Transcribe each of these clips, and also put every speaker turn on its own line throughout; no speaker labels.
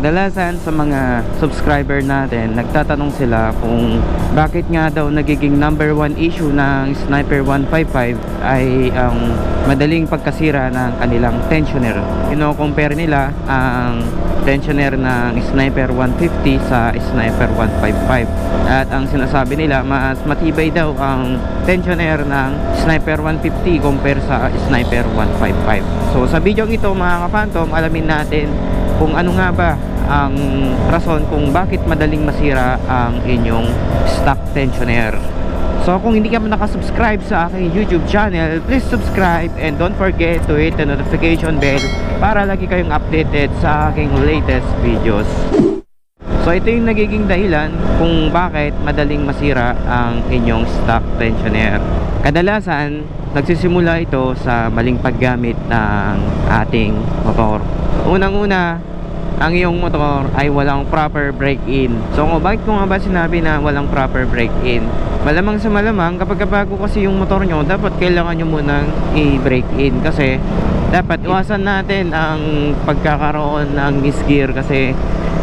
Kadalasan sa mga subscriber natin, nagtatanong sila kung bakit nga daw nagiging number one issue ng Sniper 155 ay ang madaling pagkasira ng kanilang tensioner. Ino-compare nila ang tensioner ng Sniper 150 sa Sniper 155. At ang sinasabi nila, mas matibay daw ang tensioner ng Sniper 150 compare sa Sniper 155. So sa video ito mga kaphantom, alamin natin kung ano nga ba ang rason kung bakit madaling masira ang inyong stock tensioner. So kung hindi ka pa nakasubscribe sa aking YouTube channel, please subscribe and don't forget to hit the notification bell para lagi kayong updated sa aking latest videos. So ito yung nagiging dahilan kung bakit madaling masira ang inyong stock tensioner. Kadalasan, nagsisimula ito sa maling paggamit ng ating motor. Unang-una, ang iyong motor ay walang proper break-in. So kung bakit ko nga ba sinabi na walang proper break-in? Malamang sa malamang, kapag bago kasi yung motor nyo, dapat kailangan nyo munang i-break-in kasi dapat iwasan natin ang pagkakaroon ng misgear kasi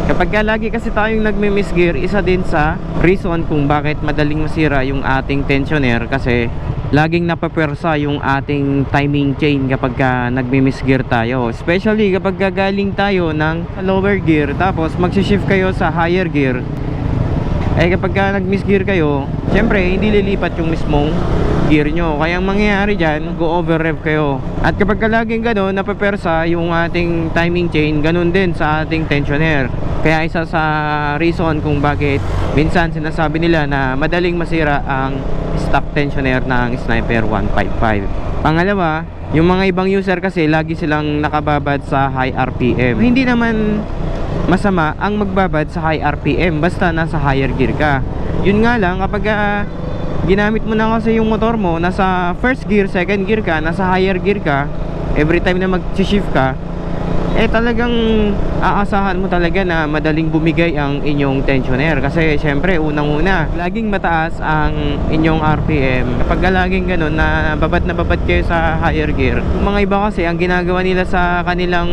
Kapag ka lagi kasi tayong nagmi-misgear, isa din sa reason kung bakit madaling masira yung ating tensioner kasi laging napapersa yung ating timing chain kapag ka nagmi-misgear tayo. Especially kapag gagaling tayo ng lower gear tapos magsishift kayo sa higher gear. Eh kapag ka nag-misgear kayo, syempre hindi lilipat yung mismong gear nyo. Kaya ang mangyayari dyan, go over rev kayo. At kapag ka laging gano'n, napapersa yung ating timing chain, ganun din sa ating tensioner. Kaya isa sa reason kung bakit minsan sinasabi nila na madaling masira ang stock tensioner ng Sniper 155. Pangalawa, yung mga ibang user kasi lagi silang nakababad sa high RPM. Hindi naman masama ang magbabad sa high RPM basta nasa higher gear ka. Yun nga lang kapag ah, ginamit mo na kasi yung motor mo nasa first gear, second gear ka, nasa higher gear ka, every time na mag-shift ka, eh talagang aasahan mo talaga na madaling bumigay ang inyong tensioner. Kasi syempre unang-una laging mataas ang inyong RPM kapag laging ganun na babad na babad kayo sa higher gear yung mga iba kasi ang ginagawa nila sa kanilang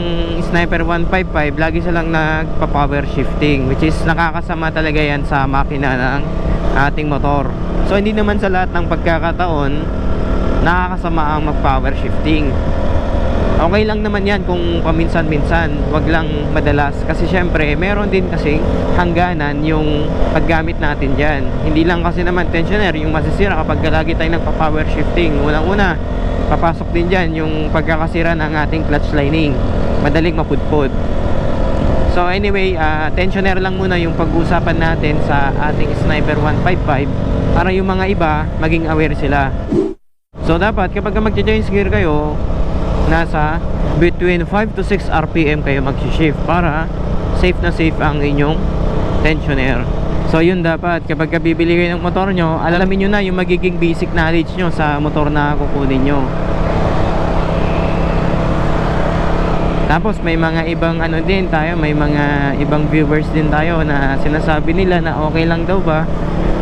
Sniper 155 lagi silang nagpa power shifting which is nakakasama talaga yan sa makina ng ating motor. So hindi naman sa lahat ng pagkakataon nakakasama ang mag power shifting okay lang naman yan kung paminsan-minsan wag lang madalas. Kasi syempre meron din kasi hangganan yung paggamit natin dyan. Hindi lang kasi naman tensioner yung masisira kapag lagi tayo nagpa power shifting. Unang una papasok din dyan yung pagkakasira ng ating clutch lining. Madaling mapudpod so anyway uh, tensioner lang muna yung pag-uusapan natin sa ating sniper 155 para yung mga iba maging aware sila. So dapat kapag mag-change gear kayo nasa between 5 to 6 RPM kayo mag-shift para safe na safe ang inyong tensioner. So yun dapat kapag ka bibili kayo ng motor nyo, alamin nyo na yung magiging basic knowledge nyo sa motor na kukunin nyo. Tapos may mga ibang ano din tayo, may mga ibang viewers din tayo na sinasabi nila na okay lang daw ba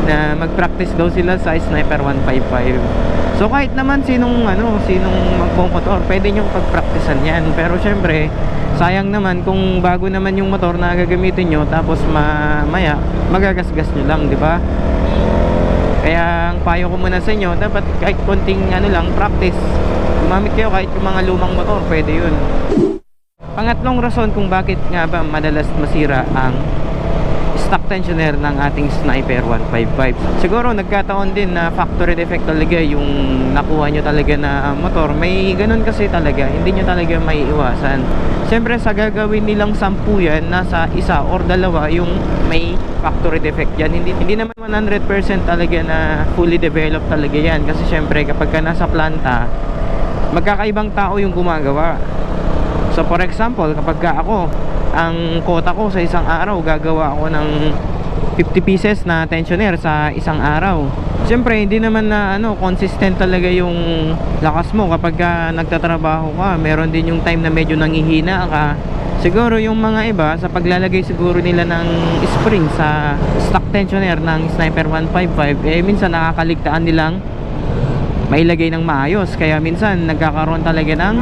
na mag-practice daw sila sa Sniper 155. So kahit naman sinong ano, sinong magmo-motor, pwede niyo pagpraktisan 'yan. Pero syempre, sayang naman kung bago naman yung motor na gagamitin nyo tapos mamaya magagasgas nyo lang, di ba? Kaya ang payo ko muna sa inyo, dapat kahit konting ano lang, practice. Gumamit kayo kahit yung mga lumang motor, pwede yun. Pangatlong rason kung bakit nga ba madalas masira ang stock tensioner ng ating Sniper 155. Siguro nagkataon din na factory defect talaga yung nakuha nyo talaga na motor. May ganun kasi talaga, hindi nyo talaga may iwasan. Siyempre sa gagawin nilang sampu yan, nasa isa or dalawa yung may factory defect yan. Hindi, hindi naman 100% talaga na fully developed talaga yan. Kasi siyempre kapag ka nasa planta, magkakaibang tao yung gumagawa. So for example, kapag ka ako, ang kota ko sa isang araw, gagawa ako ng 50 pieces na tensioner sa isang araw. Siyempre, hindi naman na ano, consistent talaga yung lakas mo kapag ka nagtatrabaho ka. Meron din yung time na medyo nangihina ka. Siguro yung mga iba, sa paglalagay siguro nila ng spring sa stock tensioner ng Sniper 155, eh minsan nakakaligtaan nilang mailagay ng maayos kaya minsan nagkakaroon talaga ng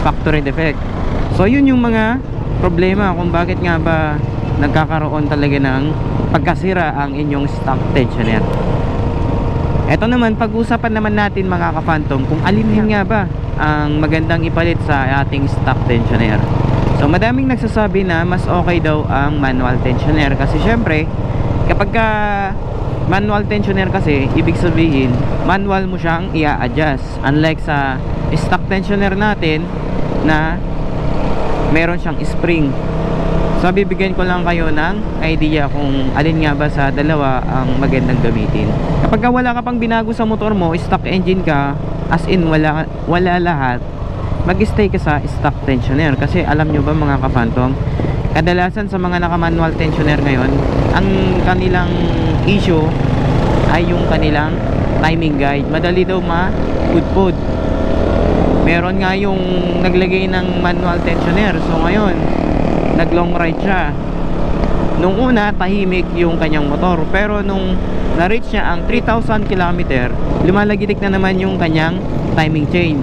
factory defect so yun yung mga problema kung bakit nga ba nagkakaroon talaga ng pagkasira ang inyong stock tensioner. Ito naman, pag-usapan naman natin mga ka-phantom kung alin nga ba ang magandang ipalit sa ating stock tensioner. So madaming nagsasabi na mas okay daw ang manual tensioner kasi syempre kapag ka manual tensioner kasi ibig sabihin manual mo siyang i-adjust unlike sa stock tensioner natin na meron siyang spring. So bibigyan ko lang kayo ng idea kung alin nga ba sa dalawa ang magandang gamitin. Kapag ka wala ka pang binago sa motor mo stock engine ka as in wala, wala lahat mag-stay ka sa stock tensioner. Kasi alam nyo ba mga ka-phantom kadalasan sa mga naka-manual tensioner ngayon ang kanilang issue ay yung kanilang timing guide. Madali daw ma-pudpud meron nga yung naglagay ng manual tensioner. So ngayon nag long ride siya. Nung una tahimik yung kanyang motor. Pero nung na-reach niya ang 3,000 km lumalagitik na naman yung kanyang timing chain.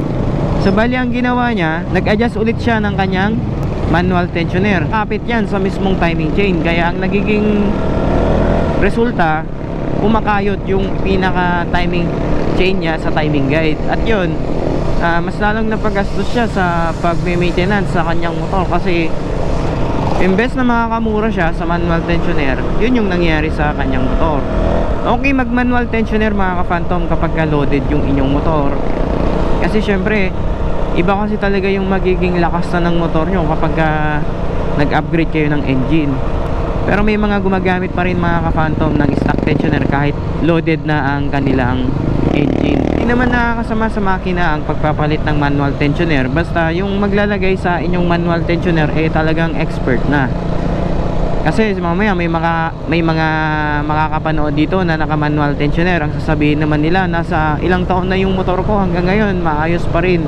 So bali ang ginawa niya nag-adjust ulit siya ng kanyang manual tensioner. Kapit yan sa mismong timing chain. Kaya ang nagiging resulta kumakayot yung pinaka timing chain niya sa timing guide. At yun ah, mas lalong napagastos siya sa pag-maintenance sa kanyang motor kasi imbes na makakamura siya sa manual tensioner yun yung nangyari sa kanyang motor. Okay mag manual tensioner mga ka-phantom kapag ka loaded yung inyong motor. Kasi syempre iba kasi talaga yung magiging lakas na ng motor nyo kapag ka nag-upgrade kayo ng engine. Pero may mga gumagamit pa rin mga ka-phantom ng stock tensioner kahit loaded na ang kanilang engine. Naman nakakasama sa makina ang pagpapalit ng manual tensioner basta yung maglalagay sa inyong manual tensioner eh talagang expert na. Kasi mamaya may mga may mga makakapanood dito na naka manual tensioner ang sasabihin naman nila nasa ilang taon na yung motor ko hanggang ngayon maayos pa rin.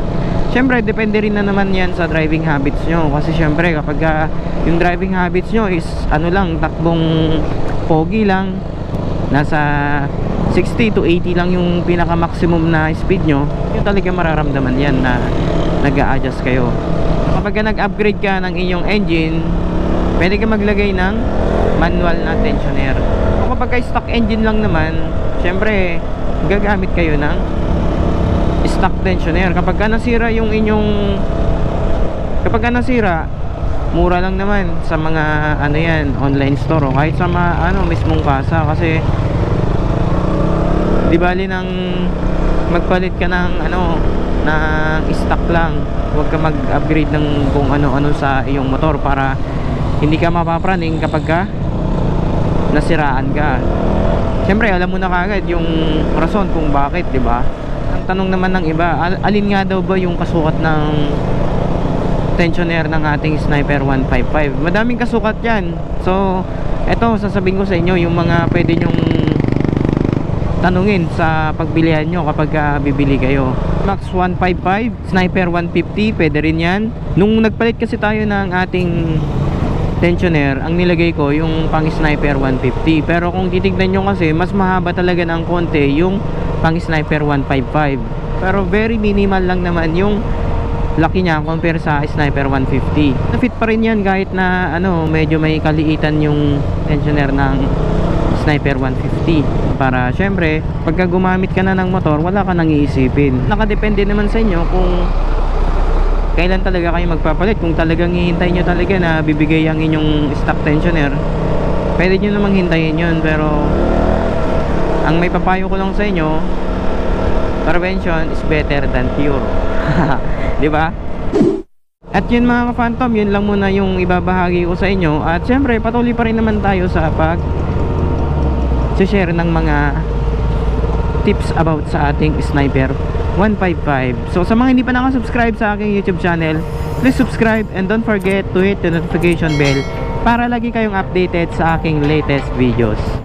Siyempre, depende rin na naman yan sa driving habits nyo. Kasi siyempre, kapag ah, yung driving habits nyo is ano lang, takbong pogi lang, nasa 60 to 80 lang yung pinaka maximum na speed nyo, yung talaga mararamdaman yan na nag adjust kayo. Kapag ka nag-upgrade ka ng inyong engine, pwede ka maglagay ng manual na tensioner. Kapag ka stock engine lang naman, syempre, gagamit kayo ng stock tensioner kapag ka nasira yung inyong kapag ka nasira mura lang naman sa mga ano yan online store o kahit sa mga ano mismong kasa kasi di bali nang magpalit ka ng ano ng stock lang huwag ka mag-upgrade ng kung ano-ano sa iyong motor para hindi ka mapapraning kapag ka nasiraan ka Siyempre, alam mo na kagad yung rason kung bakit, di ba? Ang tanong naman ng iba, al- alin nga daw ba yung kasukat ng tensioner ng ating Sniper 155? Madaming kasukat yan. So, eto, sasabihin ko sa inyo yung mga pwede nyong tanungin sa pagbilihan nyo kapag ah, bibili kayo. Max 155, Sniper 150, pwede rin yan. Nung nagpalit kasi tayo ng ating tensioner, ang nilagay ko yung pang sniper 150 pero kung titignan nyo kasi mas mahaba talaga ng konti yung pang sniper 155 pero very minimal lang naman yung laki niya compare sa sniper 150 na-fit pa rin yan kahit na ano medyo may kaliitan yung tensioner ng sniper 150 para syempre pagka gumamit ka na ng motor wala ka nang iisipin. Nakadepende naman sa inyo kung kailan talaga kayo magpapalit. Kung talagang hihintay nyo talaga na bibigay ang inyong stock tensioner pwede nyo namang hintayin yun. Pero ang may papayo ko lang sa inyo prevention is better than cure. Di ba? At yun mga ka-phantom yun lang muna yung ibabahagi ko sa inyo. At syempre patuloy pa rin naman tayo sa pag share ng mga tips about sa ating sniper 155 so sa mga hindi pa nakasubscribe sa aking youtube channel please subscribe and don't forget to hit the notification bell para lagi kayong updated sa aking latest videos